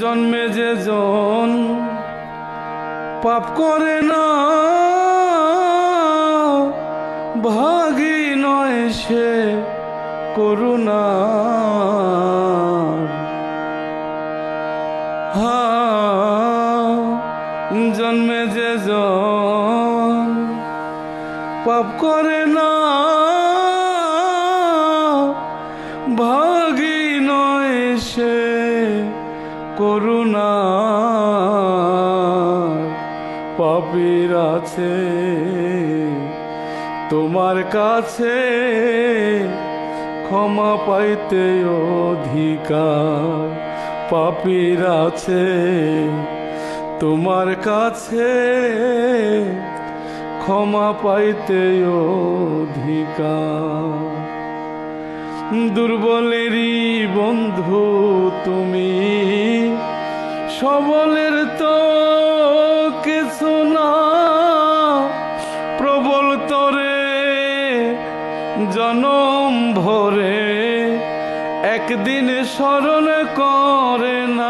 জন্মে যে জন পাপ করে না, ভাগী নয় সে করুণা। হা, জন্মে যে জন পাপ করে না, ভাগী নয় সে করুণা পাপির আছে, তোমার কাছে ক্ষমা পাইতে অধিকার। পাপির আছে, তোমার কাছে ক্ষমা পাইতে অধিকার। দুর্বলেরই বন্ধু তুমি। সবলের তো কিছু না, প্রবল তরে, জনম ভরে, একদিন স্মরণ করে না।